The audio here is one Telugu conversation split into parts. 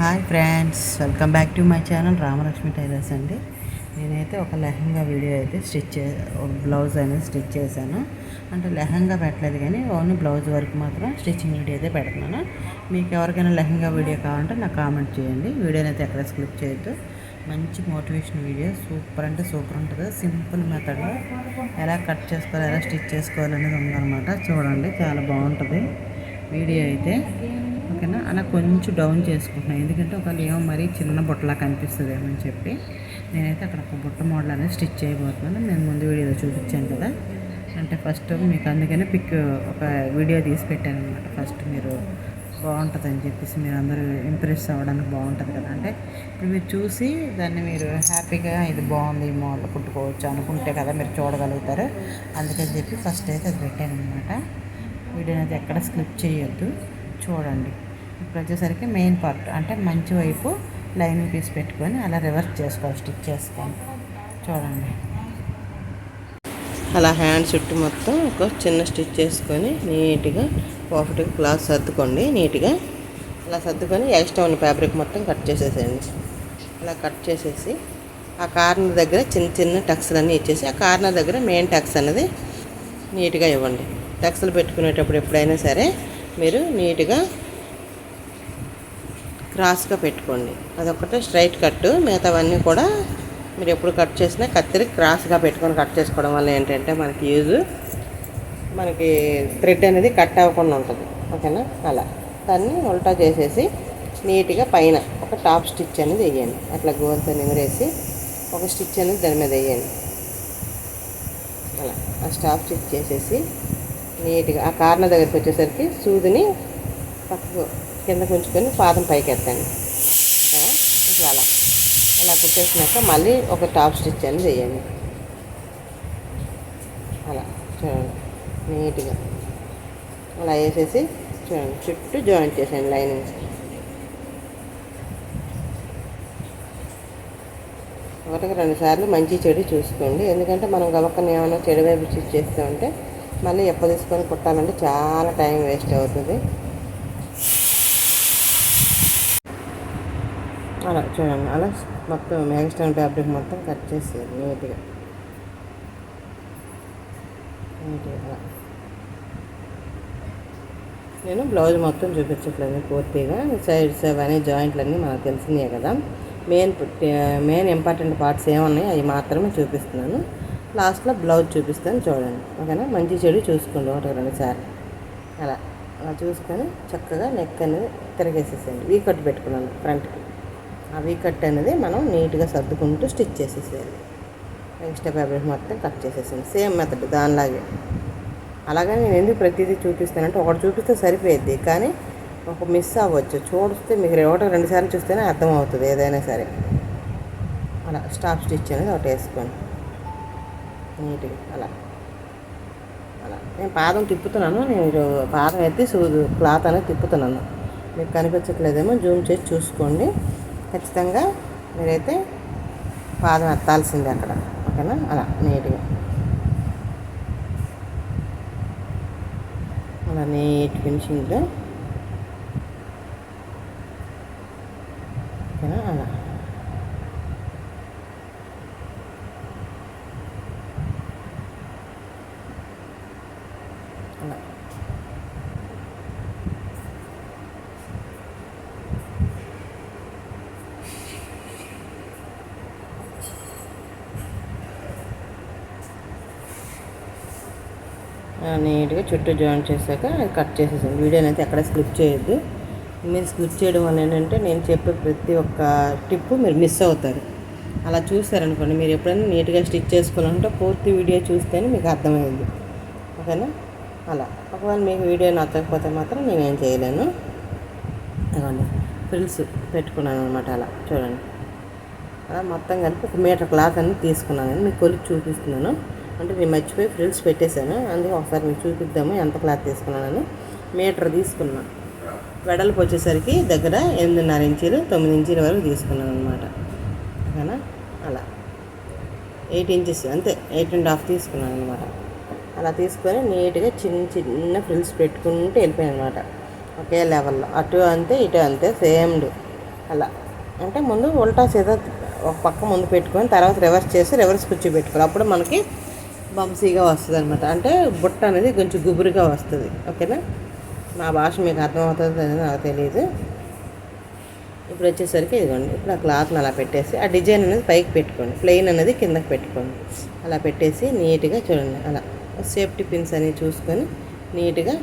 Hi friends welcome back to my channel Ramalakshmi Tailors అండి. నేనైతే ఒక లెహంగా వీడియో అయితే స్టిచ్ చే బ్లౌజ్ అనేది స్టిచ్ చేశాను. అంటే లెహంగా పెట్టలేదు కానీ ఓన్లీ బ్లౌజ్ వరకు మాత్రం స్టిచ్చింగ్ వీడియో అయితే పెడుతున్నాను. మీకు ఎవరికైనా లెహంగా వీడియో కావాలంటే నాకు కామెంట్ చేయండి. వీడియోని అయితే ఎక్కడ స్క్లిప్ చేయొద్దు. మంచి మోటివేషన్ వీడియో సూపర్ అంటే సూపర్ ఉంటుంది. సింపుల్ మెథడ్లో ఎలా కట్ చేసుకోవాలి ఎలా స్టిచ్ చేసుకోవాలి అనేది ఉందన్నమాట. చూడండి చాలా బాగుంటుంది. వీడియో అయితే ఓకేనా? అలా కొంచెం డౌన్ చేసుకుంటున్నాను ఎందుకంటే ఒక ఏమో మరీ చిన్న బుట్టలా కనిపిస్తుంది ఏమని చెప్పి నేనైతే అక్కడ ఒక బుట్ట మోడల్ అనేది స్టిచ్ చేయబోతున్నాను. నేను ముందు వీడియోలో చూపించాను కదా. అంటే ఫస్ట్ మీకు అందుకనే పిక్ ఒక వీడియో తీసి పెట్టాను అనమాట ఫస్ట్ మీరు బాగుంటుంది అని చెప్పేసి మీరు అందరూ ఇంప్రెస్ అవ్వడానికి బాగుంటుంది కదా. అంటే ఇప్పుడు మీరు చూసి దాన్ని మీరు హ్యాపీగా ఇది బాగుంది ఈ మోడల్ కుట్టుకోవచ్చు అనుకుంటే కదా మీరు చూడగలుగుతారు. అందుకని చెప్పి ఫస్ట్ అయితే అది పెట్టాను అనమాట వీడియోని అయితే ఎక్కడ స్క్లిప్ చేయొద్దు. చూడండి. ఇప్పుడు వచ్చేసరికి మెయిన్ పార్ట్ అంటే మంచి వైపు లైనింగ్ పీస్ పెట్టుకొని అలా రివర్స్ చేసుకోవాలి స్టిచ్ చేసుకొని చూడండి. అలా హ్యాండ్ చుట్టూ మొత్తం ఒక చిన్న స్టిచ్ చేసుకొని నీట్గా పర్ఫెక్ట్గా క్లాత్ సర్దుకోండి నీట్గా. అలా సర్దుకొని ఎక్స్ట్రా ఉన్న ఫ్యాబ్రిక్ మొత్తం కట్ చేసేసేయండి. అలా కట్ చేసేసి ఆ కార్నర్ దగ్గర చిన్న చిన్న టక్స్లు అన్నీ ఇచ్చేసి ఆ కార్నర్ దగ్గర మెయిన్ టక్స్ అనేది నీట్గా ఇవ్వండి. టక్స్లు పెట్టుకునేటప్పుడు ఎప్పుడైనా సరే మీరు నీట్గా క్రాస్గా పెట్టుకోండి. అదొకటే స్ట్రైట్ కట్ మిగతావన్నీ కూడా మీరు ఎప్పుడు కట్ చేసినా కత్తిరి క్రాస్గా పెట్టుకొని కట్ చేసుకోవడం వల్ల ఏంటంటే మనకి యూజ్ మనకి థ్రెడ్ అనేది కట్ అవ్వకుండా ఉంటుంది. ఓకేనా? అలా. దాన్ని ఉల్టా చేసేసి నీట్గా పైన ఒక టాప్ స్టిచ్ అనేది వేయండి. అట్లా గోల్తో నిమిరేసి ఒక స్టిచ్ అనేది దాని మీద వేయండి. అలా. ఆ స్టాప్ స్టిచ్ చేసేసి నీట్గా ఆ కార్నర్ దగ్గరికి వచ్చేసరికి సూదిని పక్కకు కిందకు ఉంచుకొని పాదం పైకి ఎత్తండి ఇట్లా అలా. అలా కుట్టేసినాక మళ్ళీ ఒక టాప్ స్టిచ్ అని చేయండి. అలా. చూడండి. నీట్గా. అలా వేసేసి చూడండి. చుట్టూ జాయింట్ చేసేయండి లైనింగ్స్. ఒకటికి రెండు సార్లు మంచి చెడు చూసుకోండి. ఎందుకంటే మనం గబక్కన ఏమైనా చెడు వైపు స్టిచ్ చేస్తూ ఉంటే మళ్ళీ ఎప్ప తీసుకొని కుట్టాలంటే చాలా టైం వేస్ట్ అవుతుంది. అలా చూడండి అలా మొత్తం మ్యాగస్టైన్ ఫ్యాబ్రిక్ మొత్తం కట్ చేసేది నీట్గా నీట్గా అలా. నేను బ్లౌజ్ మొత్తం చూపించట్లేదు పూర్తిగా. సైడ్స్ అవన్నీ జాయింట్లు అన్నీ మనకు తెలిసినాయి కదా. మెయిన్ మెయిన్ ఇంపార్టెంట్ పార్ట్స్ ఏమున్నాయి అవి మాత్రమే చూపిస్తున్నాను. లాస్ట్లో బ్లౌజ్ చూపిస్తాను చూడండి. ఓకేనా? మంచి చెడు చూసుకోండి ఒకటి రెండు సార్లు. అలా. అలా చూసుకొని చక్కగా నెక్ అనేది తిరగేసేసేయండి. వీ కట్ పెట్టుకున్నాను ఫ్రంట్కి అవి కట్ అనేది మనం నీట్గా సర్దుకుంటూ స్టిచ్ చేసేసేయాలి. ఎక్స్ట్రా ఫ్యాబ్రిక్ మొత్తం కట్ చేసేసాను. సేమ్ మెథడ్ దానిలాగే. అలాగే నేను ఎందుకు ప్రతిదీ చూపిస్తానంటే ఒకటి చూపిస్తే సరిపోయేది కానీ ఒక మిస్ అవ్వచ్చు. చూస్తే మీకు ఒకటి రెండుసార్లు చూస్తేనే అర్థం అవుతుంది ఏదైనా సరే. అలా స్టాప్ స్టిచ్ అనేది ఒకటి వేసుకోండి. నీట్గా అలా. అలా. నేను పాదం తిప్పుతున్నాను. నేను పాదం ఎత్తి క్లాత్ అనేది తిప్పుతున్నాను. మీకు కనిపించట్లేదేమో జూమ్ చేసి చూసుకోండి. ఖచ్చితంగా మీరైతే పాదం ఎత్తాల్సిందే అక్కడ. ఓకేనా? అలా నీట్గా. అలా నీట్ ఫినిషింగ్లో ఓకేనా అలా అలా నీట్గా చుట్టూ జాయిన్ చేశాక కట్ చేసేసాను. వీడియోని అయితే ఎక్కడ స్లిప్ చేయొద్దు. మీరు స్క్లిప్ చేయడం వల్ల ఏంటంటే నేను చెప్పే ప్రతి ఒక్క టిప్పు మీరు మిస్ అవుతారు. అలా చూసారనుకోండి మీరు ఎప్పుడైనా నీట్గా స్టిచ్ చేసుకోవాలంటే పూర్తి వీడియో చూస్తేనే మీకు అర్థమైంది ఓకేనా? అలా. ఒకవేళ మీకు వీడియో నచ్చకపోతే మాత్రం నేనేం చేయలేను. అదండి ఫ్రిల్స్ పెట్టుకున్నాను అనమాట అలా. చూడండి. అలా మొత్తం కలిపి ఒక మీటర్ క్లాత్ అనేది తీసుకున్నాను. మీకు కొలిచి చూపిస్తున్నాను. అంటే నేను మర్చిపోయి ఫ్రిల్స్ పెట్టేశాను. అందుకే ఒకసారి మీకు చూపిద్దాము ఎంత క్లాత్ తీసుకున్నానని. మీటర్ తీసుకున్నాను వెడల్పు వచ్చేసరికి దగ్గర ఎనిమిదిన్నర ఇంచీలు తొమ్మిది ఇంచీల వరకు తీసుకున్నాను అనమాట ఓకేనా? అలా. ఎయిట్ ఇంచెస్ అంతే. ఎయిట్ అండ్ హాఫ్ తీసుకున్నాను అనమాట అలా తీసుకొని నీట్గా చిన్న చిన్న ఫ్రిల్స్ పెట్టుకుంటూ వెళ్ళిపోయాను అనమాట ఒకే లెవెల్లో. అటు అంతే ఇటు అంతే సేమ్ అలా. అంటే ముందు ఉల్టా సీదా ఒక పక్క ముందు పెట్టుకొని తర్వాత రివర్స్ చేసి రివర్స్ కుర్చీ పెట్టుకోవాలి. అప్పుడు మనకి బంసీగా వస్తుంది అనమాట అంటే బుట్ట అనేది కొంచెం గుబురుగా వస్తుంది. ఓకేనా? నా భాష మీకు అర్థమవుతుంది అనేది నాకు తెలియదు ఇప్పుడు వచ్చేసరికి ఇదిగోండి. ఇప్పుడు ఆ క్లాత్ని అలా పెట్టేసి ఆ డిజైన్ అనేది పైకి పెట్టుకోండి. ప్లెయిన్ అనేది కిందకి పెట్టుకోండి. అలా పెట్టేసి నీట్గా చూడండి. అలా సేఫ్టీ పిన్స్ అని చూసుకొని నీట్గా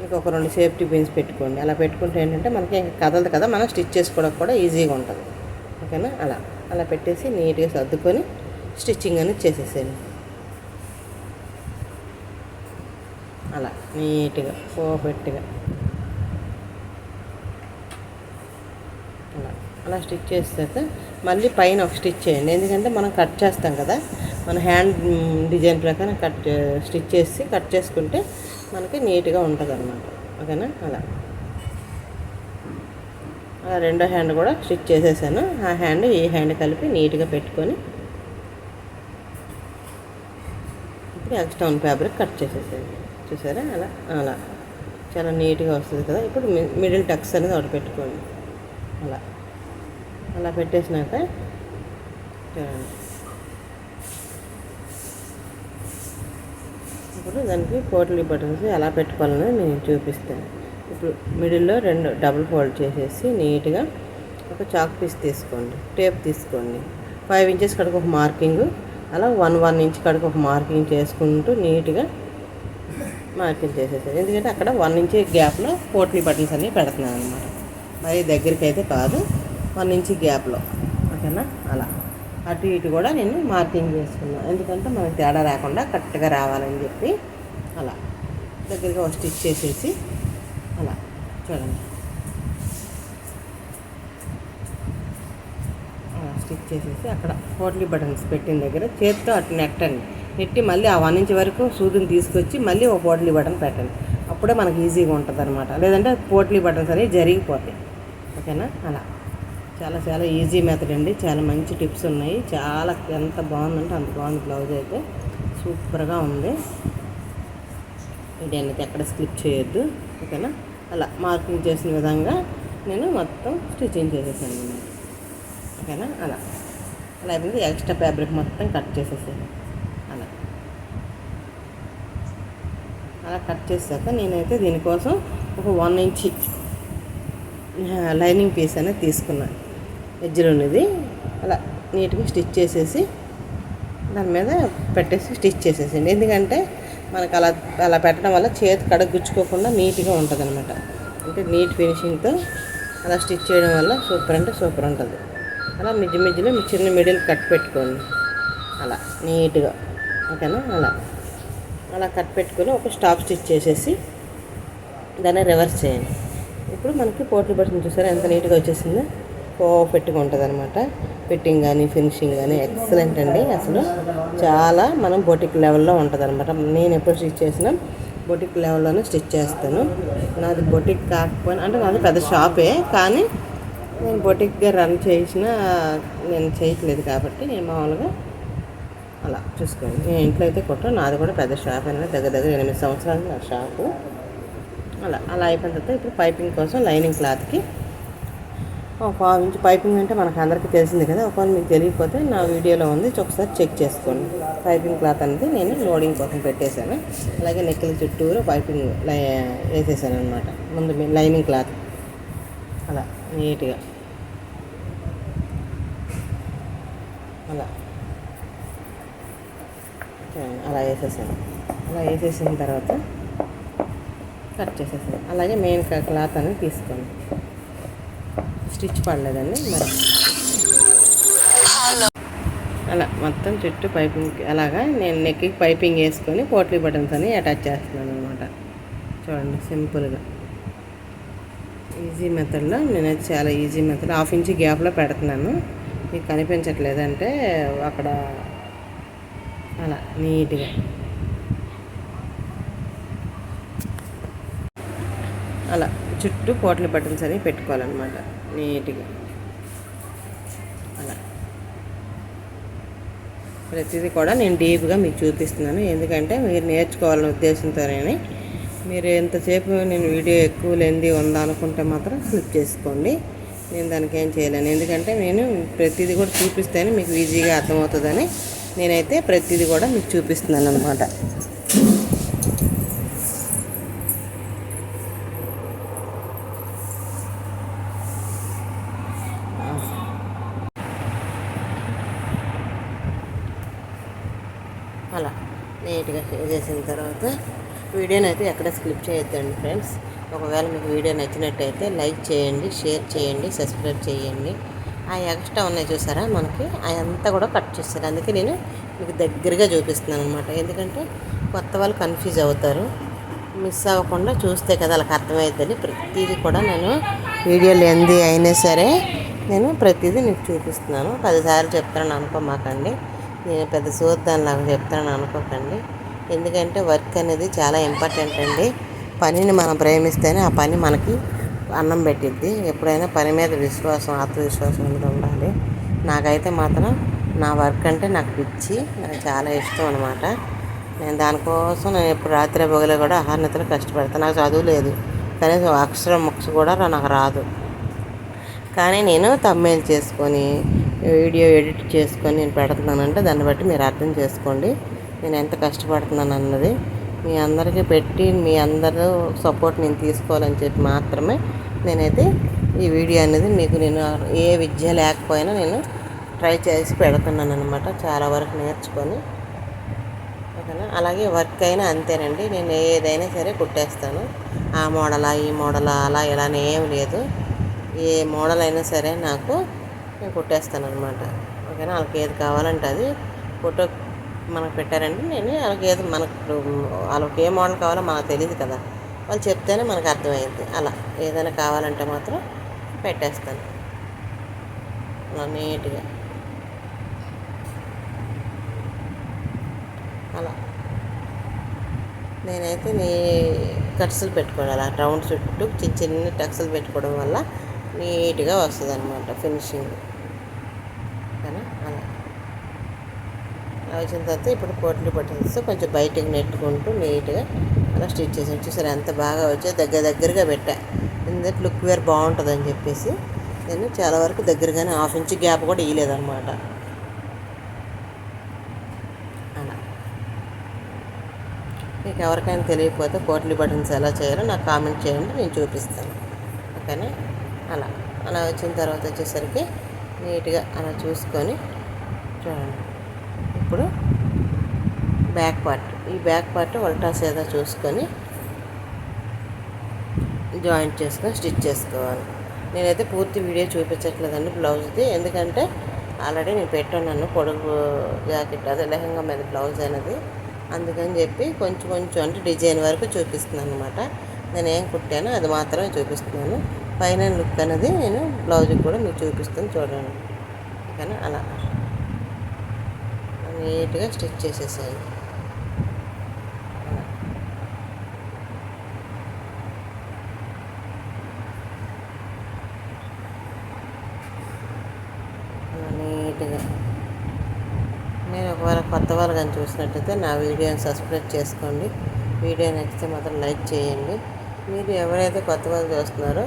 మీకు ఒక రెండు సేఫ్టీ పిన్స్ పెట్టుకోండి. అలా పెట్టుకుంటే ఏంటంటే మనకి ఇంకా కదలదు కదా. మనం స్టిచ్ చేసుకోవడం కూడా ఈజీగా ఉంటుంది. ఓకేనా? అలా. అలా పెట్టేసి నీట్గా సర్దుకొని స్టిచ్చింగ్ అనేది చేసేసేయండి. అలా నీట్గా పర్ఫెక్ట్గా. అలా అలా స్టిచ్ చేసాక మళ్ళీ పైన ఒక స్టిచ్ చేయండి. ఎందుకంటే మనం కట్ చేస్తాం కదా మన హ్యాండ్ డిజైన్ ప్రకారం కట్ స్టిచ్ చేసి కట్ చేసుకుంటే మనకి నీట్గా ఉంటుంది అనమాట ఓకేనా? అలా. అలా రెండో హ్యాండ్ కూడా స్టిచ్ చేసేసాను. ఆ హ్యాండ్ ఈ హ్యాండ్ కలిపి నీట్గా పెట్టుకొని ఇప్పుడు ఎక్స్ట్రా ఫ్యాబ్రిక్ కట్ చేసేసాను చూసారా? అలా అలా. చాలా నీట్గా వస్తుంది కదా? ఇప్పుడు మిడిల్ టక్స్ అనేది ఒకటి పెట్టుకోండి. అలా. అలా పెట్టేసినాక చూడండి. ఇప్పుడు దానికి పోటలీ బటన్స్ ఎలా పెట్టుకోవాలని నేను చూపిస్తాను. ఇప్పుడు మిడిల్లో రెండు డబుల్ ఫోల్డ్ చేసేసి నీట్గా ఒక చాక్ పీస్ తీసుకోండి. టేప్ తీసుకోండి. ఫైవ్ ఇంచెస్ కడుకు ఒక మార్కింగ్ అలా వన్ వన్ ఇంచ్ కడుకు ఒక మార్కింగ్ చేసుకుంటూ నీట్గా మార్కింగ్ చేసేసాను ఎందుకంటే అక్కడ వన్ ఇంచ్ గ్యాప్లో పోట్లీ బటన్స్ అన్నీ పెడుతున్నాను అనమాట మరి దగ్గరికి అయితే కాదు వన్ ఇంచ్ గ్యాప్లో ఓకేనా? అలా. అటు ఇటు కూడా నేను మార్కింగ్ చేసుకున్నాను. ఎందుకంటే మనకి తేడా రాకుండా కరెక్ట్గా రావాలని చెప్పి అలా. దగ్గరగా స్టిచ్ చేసేసి అలా. చూడండి. అలా స్టిచ్ చేసేసి అక్కడ పోట్లీ బటన్స్ పెట్టిన దగ్గర చేతితో అటు నెట్టండి. నెట్టి మళ్ళీ ఆ వన్ ఇంచ్ వరకు సూదిని తీసుకొచ్చి మళ్ళీ ఒక పోట్లీ బటన్ పెట్టండి. అప్పుడే మనకి ఈజీగా ఉంటుంది అనమాట లేదంటే పోట్లీ బటన్స్ అనేవి జరిగిపోతాయి. ఓకేనా? అలా. చాలా చాలా ఈజీ మెథడ్ అండి. చాలా మంచి టిప్స్ ఉన్నాయి. చాలా ఎంత బాగుందంటే అంత బాగుంది బ్లౌజ్ అయితే. సూపర్గా ఉంది. ఇది అనేది ఎక్కడ స్లిప్ చేయొద్దు. ఓకేనా? అలా మార్కింగ్ చేసిన విధంగా నేను మొత్తం స్టిచ్చింగ్ చేసేసాను. ఓకేనా? అలా. అలా అయిపోయింది. ఎక్స్ట్రా ఫ్యాబ్రిక్ మొత్తం కట్ చేసేసాను అలా అలా కట్ చేశాక నేనైతే దీనికోసం ఒక వన్ ఇంచి లైనింగ్ పీస్ అనేది తీసుకున్నాను ఎడ్జ్లోనిది అలా నీట్గా స్టిచ్ చేసేసి దాని మీద పెట్టేసి స్టిచ్ చేసేసండి ఎందుకంటే మనకు అలా అలా పెట్టడం వల్ల చేతి కడ గుచ్చుకోకుండా నీట్గా ఉంటుంది అనమాట అంటే నీట్ ఫినిషింగ్తో అలా స్టిచ్ చేయడం వల్ల సూపర్ అంటే సూపర్ ఉంటుంది. అలా మిజ్జి మిజ్జిలో మీ చిన్న మిడిల్ కట్ పెట్టుకోండి. అలా నీట్గా. ఓకేనా? అలా. అలా కట్ పెట్టుకొని ఒక స్టాప్ స్టిచ్ చేసేసి దాన్ని రివర్స్ చేయండి. ఇప్పుడు మనకి పోటీ బట్టన్ చూసారా? ఎంత నీట్గా వచ్చేసిందో? పర్ఫెక్ట్గా ఉంటుంది అనమాట ఫిట్టింగ్ కానీ ఫినిషింగ్ కానీ ఎక్సలెంట్ అండి. అసలు చాలా మనం బొటిక్ లెవెల్లో ఉంటుంది అనమాట నేను ఎప్పుడు స్టిచ్ చేసినా బొటిక్ లెవెల్లోనే స్టిచ్ చేస్తాను. నాది బొటిక్ కాకపోయినా అంటే నాది పెద్ద షాపే కానీ నేను బొటిక్గా రన్ చేసిన నేను చేయట్లేదు కాబట్టి నేను మామూలుగా అలా చూసుకోండి. నేను ఇంట్లో అయితే కొట్ట నాది కూడా పెద్ద షాప్ అనేది దగ్గర దగ్గర ఎనిమిది సంవత్సరాలు నా షాపు. అలా అలా అయిపోయిన తర్వాత ఇప్పుడు పైపింగ్ కోసం లైనింగ్ క్లాత్కి ఒక పావు ఇంచు పైపింగ్ అంటే మనకు అందరికీ తెలిసింది కదా. ఒకవేళ మీకు తెలియకపోతే నా వీడియోలో ఉంది. ఒకసారి చెక్ చేసుకోండి. పైపింగ్ క్లాత్ అనేది నేను లోడింగ్ కోసం పెట్టేశాను. అలాగే నెక్కల చుట్టూరు పైపింగ్ లై వేసేసాను అనమాట. ముందు మీ లైనింగ్ క్లాత్. అలా నీట్గా. అలా. అలా వేసేసాను అలా వేసేసిన తర్వాత కట్ చేసేసాను అలాగే మెయిన్ క్లాత్ అనేది తీసుకోండి. స్టిచ్ పడలేదండి మరి. అలా మొత్తం చుట్టూ పైపింగ్ అలాగా నేను నెక్కి పైపింగ్ వేసుకొని పోట్లీ బటన్స్ అని అటాచ్ చేస్తున్నాను అనమాట చూడండి సింపుల్గా. ఈజీ మెథడ్లో నేనైతే చాలా ఈజీ మెథడ్. హాఫ్ ఇంచ్ గ్యాప్లో పెడుతున్నాను. మీకు కనిపించట్లేదంటే అక్కడ అలా నీట్గా. అలా చుట్టూ పోట్ల బటన్స్ అనేవి పెట్టుకోవాలన్నమాట నీట్గా. అలా. ప్రతిదీ కూడా నేను డీప్గా మీకు చూపిస్తున్నాను ఎందుకంటే మీరు నేర్చుకోవాలనే ఉద్దేశంతోనే మీరు ఎంతసేపు నేను వీడియో ఎక్కువ లేనిది ఉందా అనుకుంటే మాత్రం స్లిప్ చేసుకోండి నేను దానికి ఏం చేయలేను. ఎందుకంటే నేను ప్రతిదీ కూడా చూపిస్తేనే మీకు ఈజీగా అర్థమవుతుందని నేనైతే ప్రతిదీ కూడా మీకు చూపిస్తున్నాను అనమాట అలా నీట్గా చేసిన తర్వాత వీడియోని అయితే ఎక్కడ స్క్లిప్ చేయొద్దండి ఫ్రెండ్స్. ఒకవేళ మీకు వీడియో నచ్చినట్టయితే లైక్ చేయండి షేర్ చేయండి సబ్స్క్రైబ్ చేయండి. ఆ ఎక్స్ట్రా ఉన్నాయి చూసారా? మనకి అదంతా కూడా కట్ చేస్తారు. అందుకే నేను మీకు దగ్గరగా చూపిస్తున్నాను అనమాట ఎందుకంటే కొత్త వాళ్ళు కన్ఫ్యూజ్ అవుతారు. మిస్ అవ్వకుండా చూస్తే కదా వాళ్ళకి అర్థమవుతుంది. ప్రతిదీ కూడా నేను వీడియోలు ఎంది అయినా సరే నేను ప్రతిదీ మీకు చూపిస్తున్నాను. పదిసార్లు చెప్తాను అనుకోమాకండి. నేను పెద్ద చూద్దానిలాగా చెప్తాను అనుకోకండి. ఎందుకంటే వర్క్ అనేది చాలా ఇంపార్టెంట్ అండి. పనిని మనం ప్రేమిస్తేనే ఆ పని మనకి అన్నం పెట్టిద్ది. ఎప్పుడైనా పని మీద విశ్వాసం ఆత్మవిశ్వాసం అనేది ఉండాలి. నాకైతే మాత్రం నా వర్క్ అంటే నాకు పిచ్చి నాకు చాలా ఇష్టం అనమాట నేను దానికోసం నేను ఎప్పుడు రాత్రి పగలు కూడా అహర్నితలు కష్టపడతాను నాకు చదువు లేదు. కనీసం అక్షరం ముక్స్ కూడా నాకు రాదు. కానీ నేను తమ్మేలు చేసుకొని వీడియో ఎడిట్ చేసుకొని నేను పెడుతున్నానంటే దాన్ని బట్టి మీరు అర్థం చేసుకోండి. నేను ఎంత కష్టపడుతున్నాను అన్నది. మీ అందరికీ పెట్టి మీ అందరూ సపోర్ట్ నేను తీసుకోవాలని చెప్పి మాత్రమే నేనైతే ఈ వీడియో అనేది మీకు నేను ఏ విద్య లేకపోయినా నేను ట్రై చేసి పెడుతున్నాను అనమాట చాలా వరకు నేర్చుకొని. ఓకేనా? అలాగే వర్క్ అయినా అంతేనండి. నేను ఏదైనా సరే కుట్టేస్తాను. ఆ మోడలా ఈ మోడలా అలా ఇలానే ఏం లేదు. ఏ మోడల్ అయినా సరే నాకు నేను కుట్టేస్తాను అనమాట ఓకేనా? వాళ్ళకి ఏది కావాలంటే అది ఫోటో మనకు పెట్టారంటే నేను వాళ్ళకి ఏది మనకు వాళ్ళకి ఏ మోడల్ కావాలో మనకు తెలియదు కదా. వాళ్ళు చెప్తేనే మనకు అర్థమైంది. అలా ఏదైనా కావాలంటే మాత్రం పెట్టేస్తాను. అలా నీట్గా. అలా. నేనైతే నీ కట్సులు పెట్టుకోవడం అలా రౌండ్ చుట్టూ చిన్న చిన్న టక్సులు పెట్టుకోవడం వల్ల నీట్గా వస్తుంది అనమాట ఫినిషింగ్. కానీ అలా. వచ్చిన తర్వాత ఇప్పుడు పోట్లు పట్టేస్తే కొంచెం బయటకు నెట్టుకుంటూ నీట్గా అలా స్టిచ్ చేసి చూసారు ఎంత బాగా వచ్చే దగ్గర దగ్గరగా పెట్టా. ఎందుకంటే లుక్ వేర్ బాగుంటుందని చెప్పేసి నేను చాలా వరకు దగ్గరగానే హాఫ్ ఇంచ్ గ్యాప్ కూడా ఇవ్వలేదన్నమాట అలా. మీకు ఎవరికైనా తెలియకపోతే కోట్లీ బటన్స్ ఎలా చేయాలో నాకు కామెంట్ చేయండి నేను చూపిస్తాను. ఓకేనా? అలా. అలా వచ్చిన తర్వాత వచ్చేసరికి నీట్గా అలా చూసుకొని చూడండి. ఇప్పుడు బ్యాక్ పార్ట్. ఈ బ్యాక్ పార్ట్ ఉల్టా సేదా చూసుకొని జాయింట్ చేసుకొని స్టిచ్ చేసుకోవాలి. నేనైతే పూర్తి వీడియో చూపించట్లేదండి బ్లౌజ్ది. ఎందుకంటే ఆల్రెడీ నేను పెట్టున్నాను పొడుగు జాకెట్ అదే లెహంగా మీద బ్లౌజ్ అనేది. అందుకని చెప్పి కొంచెం కొంచెం అంటే డిజైన్ వరకు చూపిస్తున్నాను అనమాట నేను ఏం కుట్టానో అది మాత్రమే చూపిస్తున్నాను. పైన లుక్ అనేది నేను బ్లౌజ్కి కూడా మీకు చూపిస్తాను చూడండి. కానీ అలా. నీట్గా స్టిచ్ చేసేసాను అలా నీట్గా నేను ఒకవేళ కొత్త వాళ్ళు కానీ చూసినట్టయితే నా వీడియోని సబ్స్క్రైబ్ చేసుకోండి. వీడియో నచ్చితే మాత్రం లైక్ చేయండి. మీరు ఎవరైతే కొత్త వాళ్ళు చూస్తున్నారో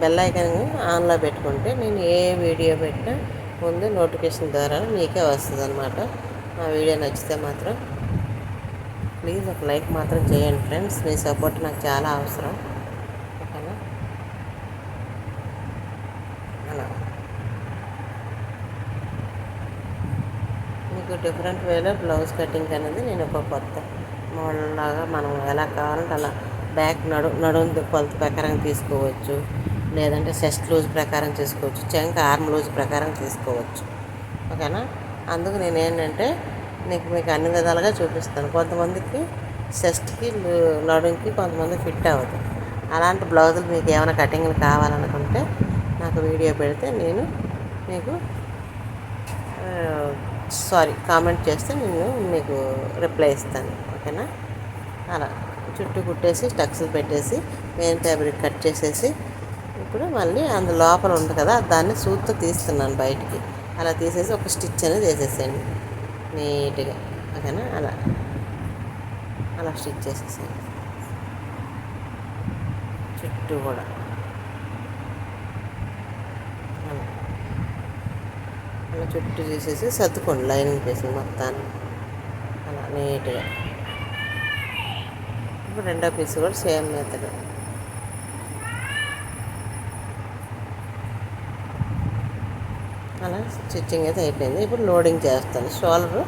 బెల్ ఐకన్ ఆన్లో పెట్టుకుంటే నేను ఏ వీడియో పెట్టినా ముందు నోటిఫికేషన్ ద్వారా మీకే వస్తుంది అనమాట నా వీడియో నచ్చితే మాత్రం ప్లీజ్ ఒక లైక్ మాత్రం చేయండి ఫ్రెండ్స్. మీ సపోర్ట్ నాకు చాలా అవసరం ఓకేనా అలా మీకు డిఫరెంట్ వేలో బ్లౌజ్ కటింగ్ అనేది నేను ఒక కొత్త మోడల్ లాగా మనం ఎలా కావాలంటే అలా బ్యాక్ నడు నడుము కొలత ప్రకారం తీసుకోవచ్చు. లేదంటే చెస్ట్ లూజ్ ప్రకారం చేసుకోవచ్చు. చెంక ఆర్మ్ లూజ్ ప్రకారం తీసుకోవచ్చు. ఓకేనా? అందుకు నేను ఏంటంటే నీకు మీకు అన్ని విధాలుగా చూపిస్తాను. కొంతమందికి చెస్ట్కి నడుంకి కొంతమంది ఫిట్ అవ్వదు. అలాంటి బ్లౌజులు మీకు ఏమైనా కటింగ్లు కావాలనుకుంటే నాకు వీడియో పెడితే నేను మీకు సారీ కామెంట్ చేస్తే నేను మీకు రిప్లై ఇస్తాను ఓకేనా? అలా చుట్టూ కుట్టేసి టక్స్లు పెట్టేసి మెయిన్ ఫ్యాబ్రిక్ కట్ చేసేసి ఇప్పుడు మళ్ళీ అందు లోపల ఉంది కదా దాన్ని సూత్తో తీస్తున్నాను బయటికి. అలా తీసేసి ఒక స్టిచ్ అనేది వేసేసేయండి నీట్గా ఓకేనా? అలా అలా స్టిచ్ చేసేసేయండి. చుట్టూ కూడా. అలా చుట్టూ చూసేసి సర్దుకోండి. లైనింగ్ పీసులు మొత్తాన్ని. అలా నీట్గా. ఇప్పుడు రెండో పీస్ కూడా సేమ్ మెథడ్ అలా స్టిచ్చింగ్ అయితే అయిపోయింది. ఇప్పుడు లోడింగ్ చేస్తాను. షోల్డర్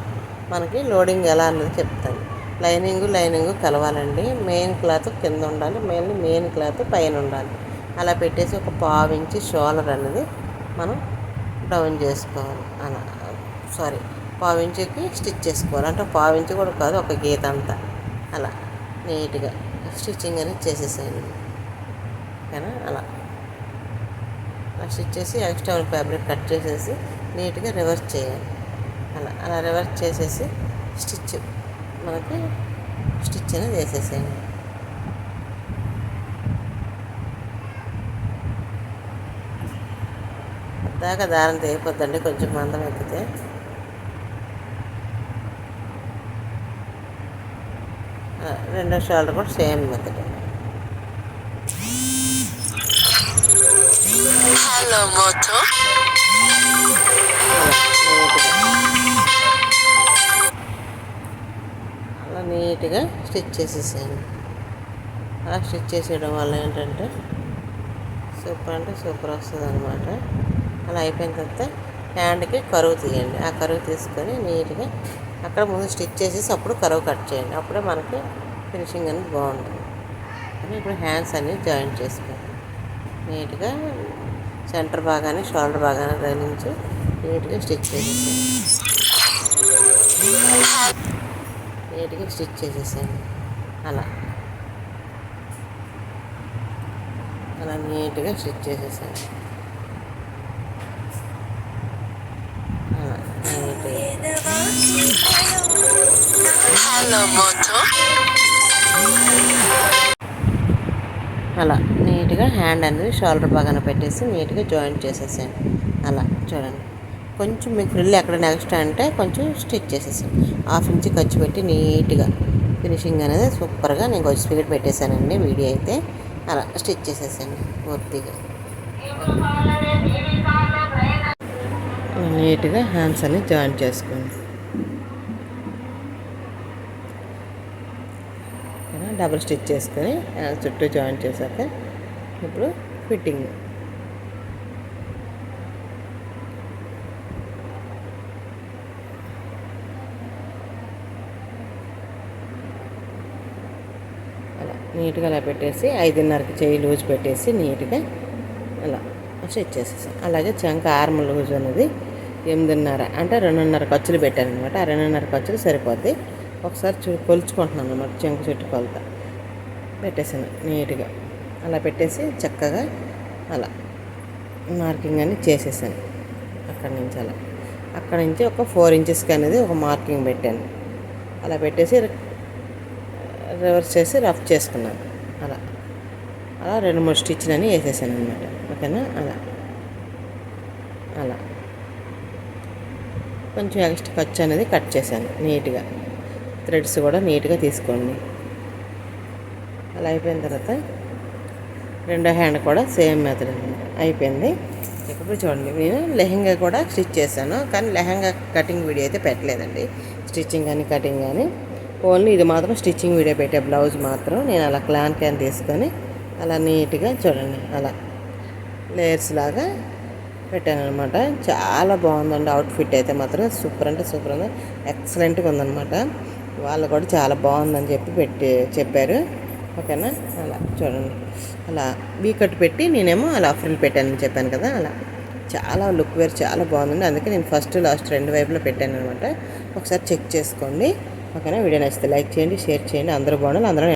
మనకి లోడింగ్ ఎలా అన్నది చెప్తాను. లైనింగ్ లైనింగ్ కలవాలండి. మెయిన్ క్లాత్ కింద ఉండాలి. మెయిన్ మెయిన్ క్లాత్ పైన ఉండాలి. అలా పెట్టేసి ఒక పావు షోలర్ అనేది మనం డౌన్ చేసుకోవాలి అలా సారీ పావించుకి స్టిచ్ చేసుకోవాలి. అంటే పావించి కూడా కాదు ఒక గీత అంతా. అలా నీట్గా. స్టిచ్చింగ్ అనేది చేసేసాను కానీ అలా. అలా స్టిచ్ చేసి ఎక్స్ట్రా ఫ్యాబ్రిక్ కట్ చేసేసి నీట్గా రివర్స్ చేయాలి. అలా అలా రివర్స్ చేసేసి స్టిచ్ మనకి స్టిచ్ అనేది వేసేసేయండి. దాకా దారం తెగిపోద్దండి కొంచెం మందం ఎక్కితే. రెండో షోల్డర్ కూడా సేమ్ మెథడ్ Hello, Moto. అలా నీట్గా స్టిచ్ చేసేసాను అలా స్టిచ్ చేసేయడం వల్ల ఏంటంటే సూపర్ అంటే సూపర్ వస్తుంది అనమాట అలా అయిపోయిన తర్వాత హ్యాండ్కి కరువు తీయండి. ఆ కరువు తీసుకొని నీట్గా అక్కడ ముందు స్టిచ్ చేసేసి అప్పుడు కరువు కట్ చేయండి. అప్పుడే మనకి ఫినిషింగ్ అనేది బాగుంటుంది. ఇప్పుడు హ్యాండ్స్ అన్నీ జాయింట్ చేసుకోండి. నీట్గా సెంటర్ భాగాన్ని షోల్డర్ భాగాన్ని తగిలించి నీట్గా స్టిచ్ చేసేసాను నీట్గా స్టిచ్ చేసేసాను అలా. అలా నీట్గా స్టిచ్ చేసేసాను అలా నీట్గా హ్యాండ్ అనేది షోల్డర్ భాగాన పెట్టేసి నీట్గా జాయింట్ చేసేసాను అలా చూడండి. కొంచెం మీకు ఫ్రిల్ ఎక్కడ నెక్స్ట్ అంటే కొంచెం స్టిచ్ చేసేసాను హాఫ్ ఇంచ్ ఖర్చు పెట్టి నీట్గా ఫినిషింగ్ అనేది సూపర్గా నేను కొంచెం స్పీడ్ పెట్టేశానండి వీడియో అయితే. అలా స్టిచ్ చేసేసాను పూర్తిగా. నీట్గా హ్యాండ్స్ అన్ని జాయింట్ చేసుకోండి ఓకేనా? డబుల్ స్టిచ్ చేసుకొని చుట్టూ జాయింట్ చేశాక ఇప్పుడు ఫిట్టింగ్. అలా నీట్గా అలా పెట్టేసి ఐదున్నరకి చేయి లూజ్ పెట్టేసి నీట్గా అలా స్టిచ్ చేసేసాను అలాగే చంక ఆర్మ్ లూజ్ అనేది ఎనిమిదిన్నర అంటే రెండున్నర ఖర్చులు పెట్టాను అనమాట ఆ రెండున్నర ఖర్చులు సరిపోతాయి. ఒకసారి చూ కొలుచుకుంటున్నాను అనమాట చెంకు చెట్టు కొలత. పెట్టేసాను నీట్గా. అలా పెట్టేసి చక్కగా అలా మార్కింగ్ అని చేసేసాను అక్కడి నుంచి అలా. అక్కడి నుంచి ఒక ఫోర్ ఇంచెస్కి అనేది ఒక మార్కింగ్ పెట్టాను. అలా పెట్టేసి రివర్స్ చేసి రఫ్ చేసుకున్నాను. అలా. అలా రెండు మూడు స్టిచ్లని వేసేసాను అనమాట ఓకేనా? అలా. అలా. కొంచెం ఎక్స్ట్రా ఖర్చు అనేది కట్ చేశాను నీట్గా. థ్రెడ్స్ కూడా నీట్గా తీసుకోండి. అలా అయిపోయిన తర్వాత రెండో హ్యాండ్ కూడా సేమ్ మెథడ్ అయిపోయింది. ఇప్పుడు చూడండి నేను లెహంగా కూడా స్టిచ్ చేశాను. కానీ లెహంగా కటింగ్ వీడియో అయితే పెట్టలేదండి. స్టిచ్చింగ్ కానీ కటింగ్ కానీ ఓన్లీ ఇది మాత్రం స్టిచ్చింగ్ వీడియో పెట్టే బ్లౌజ్ మాత్రం నేను అలా క్లాన్ క్యాన్ తీసుకొని అలా నీట్గా చూడండి అలా లేయర్స్ లాగా పెట్టాను అనమాట. చాలా బాగుందండి. అవుట్ఫిట్ అయితే మాత్రం సూపర్ అంటే సూపర్ ఉంది. ఎక్సలెంట్గా ఉందన్నమాట. వాళ్ళు కూడా చాలా బాగుందని చెప్పి పెట్టి చెప్పారు. ఓకేనా? అలా చూడండి. అలా వీ కట్ పెట్టి నేనేమో అలా ఫ్రిల్ పెట్టానని చెప్పాను కదా అలా. చాలా లుక్ వేర్ చాలా బాగుందండి. అందుకే నేను ఫస్ట్ లాస్ట్ రెండు వైపులో పెట్టాను అనమాట ఒకసారి చెక్ చేసుకోండి. ఓకేనా? వీడియో నచ్చితే లైక్ చేయండి షేర్ చేయండి. అందరూ బాగుండాలి అందరూ